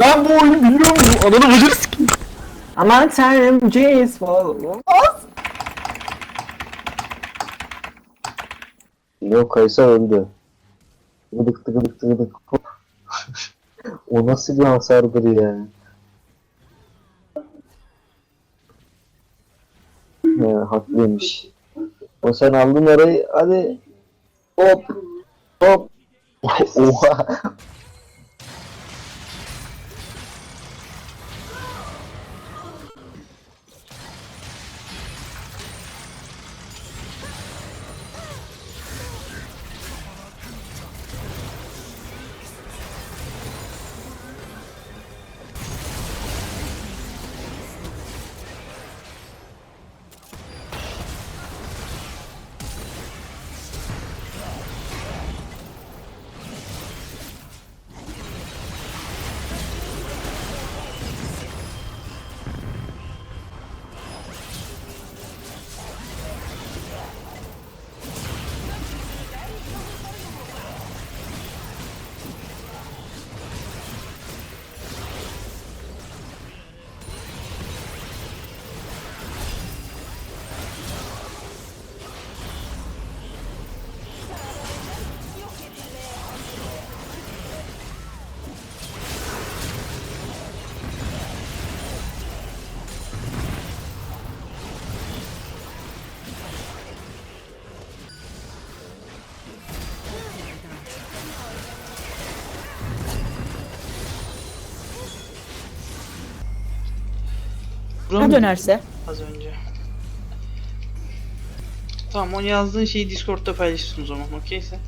Ben bu oyunu bilmiyor muyum? Ananı bacını sikeyim. Aman tanrım falan. Olmaz. Yok Kaysa öldü. Gıdık gıdık gıdık. O nasıl bir hasardır ya? He, haklıymış. O sen aldın orayı hadi hop hop oha Ne dönerse. Az önce. Tamam o yazdığın şeyi Discord'da paylaşırsın o zaman okeyse.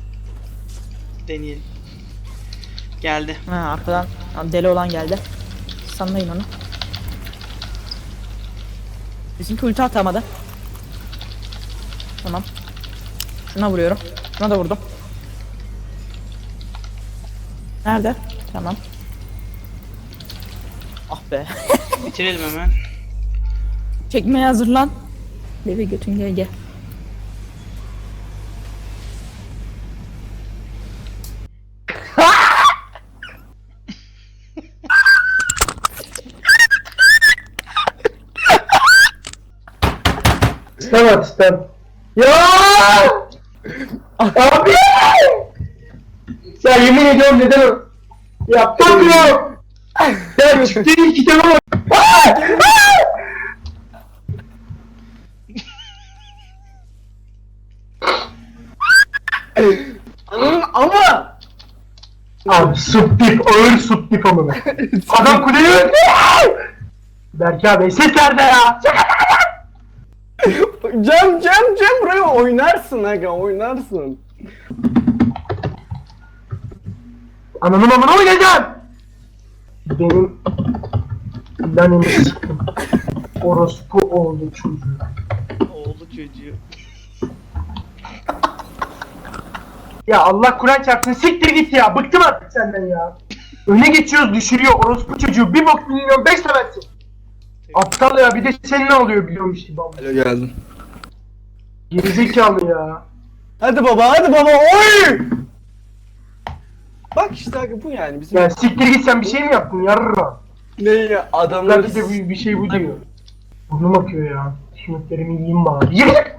Deneyelim. Geldi. Ha arkadan deli olan geldi. Sanmayın onu. Bizimki ulti atamadı. Tamam. Şuna vuruyorum. Şuna da vurdum. Nerede? Tamam. Ah be. Bitirelim hemen. Çekmeye hazırlan. Levi götün gel gel. İstem at istem. Ya! Abi! Ya yemin ediyorum neden o? Ya bakmıyor! Ya çıktı kitaba bak! Ananın ama! Abi subtip, ağır subtip ama Adam kuleyi öldü! Berke abi ses nerede ya? Cem Cem Cem buraya oynarsın aga oynarsın. Ananın amına oynayacağım. Benim lanemi sıktım. Orospu oldu çocuğu. Oğlu çocuğu. Ya Allah Kur'an çarpsın siktir git ya bıktım artık senden ya. Öne geçiyoruz düşürüyor orospu çocuğu bir bok milyon beş seversin. Aptal ya bir de sen ne oluyor biliyormuş gibi ama. Alo geldim. Gerizekalı ya. Hadi baba hadi baba oy! Bak işte abi bu yani bizim Ya siktir git sen bir şey mi yaptın yarra? ne ya adamlar de bir, bir şey bu diyor. Burnum akıyor ya. Şunluklarımı yiyeyim bari. Yıkık!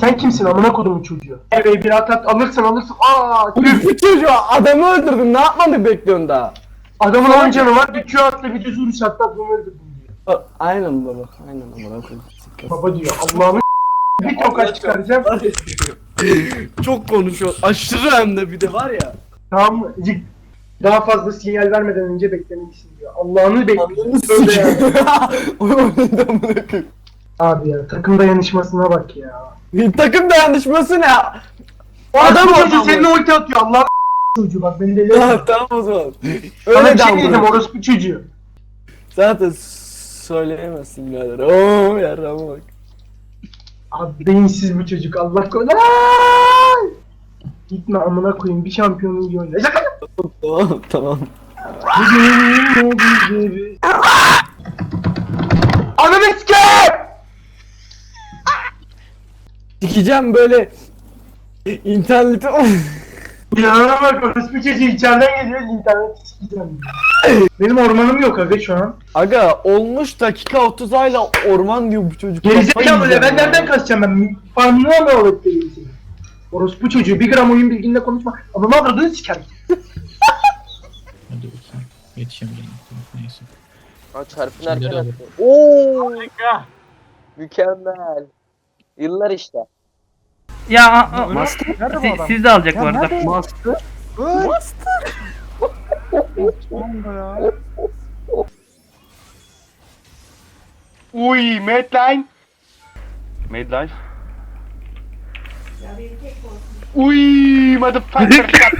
Sen kimsin amına kodumun çocuğu? Evet bir at at alırsın alırsın. Aa tüh. bu çocuğu adamı öldürdün ne yapmadık bekliyorsun daha? Adamın 10 canı var. Bir Q atla bir düz vuruş atla bunu öldürdüm diyor. A- Aynen baba aynen amına koyayım. Baba diyor Allah'ını bir tokat çıkaracağım. Çok konuşuyor aşırı hem de bir de var ya. Tamam mı? Cık. Daha fazla sinyal vermeden önce beklemelisin diyor. Allah'ını bekliyor. Tövbe ya. Amına koyayım. Abi ya takım dayanışmasına bak ya. Takım dayanışması ne? Adam Adam çocuğu senin ulti atıyor Allah'ını çocuğu bak beni deli etme. tamam o zaman. Sana Öyle bir şey davranıyor. orospu çocuğu. Zaten söyleyemezsin birader. Oo yarrağıma bak. Abi beyinsiz bu çocuk Allah korusun. Ay! Gitme amına koyayım bir şampiyonun iyi oynayacak. Tamam tamam. Ananı sikeyim! Dikeceğim böyle interneti Ya bak orospu çocuğu içeriden geliyor internet sikeceğim. Benim ormanım yok aga şu an. Aga olmuş dakika 30 ayla orman diyor bu çocuk. Gerizekalı Kafayı ben yiyeceğim nereden kasacağım ben? Farmına mı öğreteyim seni? Orospu çocuğu bir gram oyun bilginde konuşma. Adamı avradını sikerim. Hadi bakayım. Yetişemeyeceğim. Neyse. Ha çarpın erken alır? attı. Oo. Mükemmel. Yıllar işte. Ya a- a- Master nerede bu si- adam? siz de alacak bu arada. Master. Uy Medline. Midlife. Uy, motherfucker.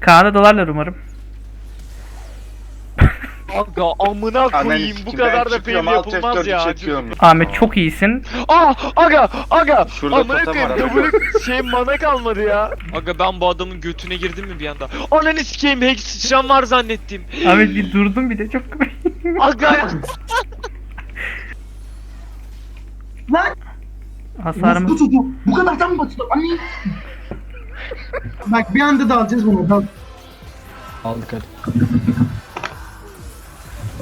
Kaan'a dolarlar umarım. Aga amına koyayım bu kadar da fail yapılmaz ya. Ahmet çok iyisin. Ah aga aga Şurada amına totem var, koyayım W şey mana kalmadı ya. Aga ben bu adamın götüne girdim mi bir anda? Ananı sikeyim hack sıçram var zannettim. Ahmet bir durdum bir de çok Aga hasarımız Orospu çocuğu. Bu kadar da mı basit? Anne. Bak bir anda da alacağız bunu. Dal. Aldık hadi.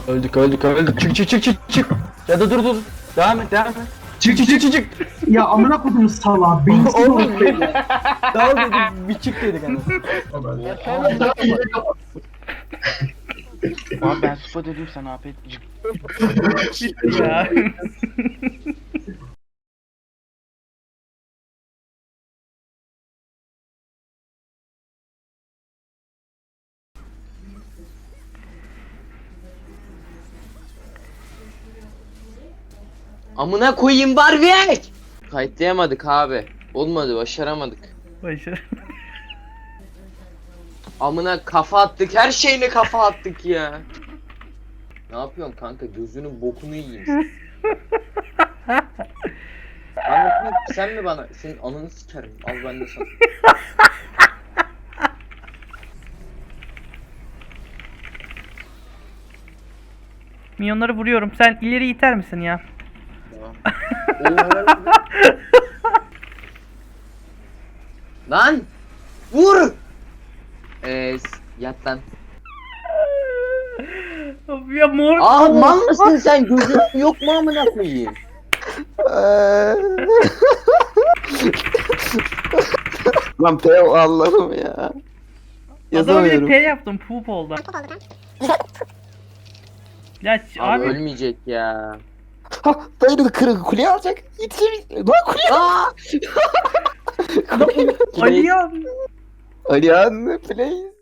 Öldük öldük öldük. Çık çık çık çık çık. Ya da dur dur. Devam et devam et. Çık çık çık çık çık. Ya amına koydum salağa. Beyinsiz Oğlum. orospu. Devam dedik bir çık dedik hani. Abi ben spa dedim sana afet. ya. Amına koyayım Barbie. Kayıtlayamadık abi. Olmadı başaramadık. Başarı. Amına kafa attık her şeyine kafa attık ya. Ne yapıyorsun kanka gözünün bokunu yiyeyim. Anlatayım sen mi bana? Senin ananı sikerim. Al ben de sana. Milyonları vuruyorum. Sen ileri iter misin ya? Lan! Vur! Eee yat lan. Of ya mor. Aa mal mısın sen? Gözün yok mu amına koyayım? Lan Teo Allah'ım ya. Adama bir de P yaptım. Poop oldu. Ya ç- Abi, abi ölmeyecek ya. Dayını kırık kuleye alacak. Yetişemeyecek. Lan kuleye. Aa! Aliyan. Alihan please.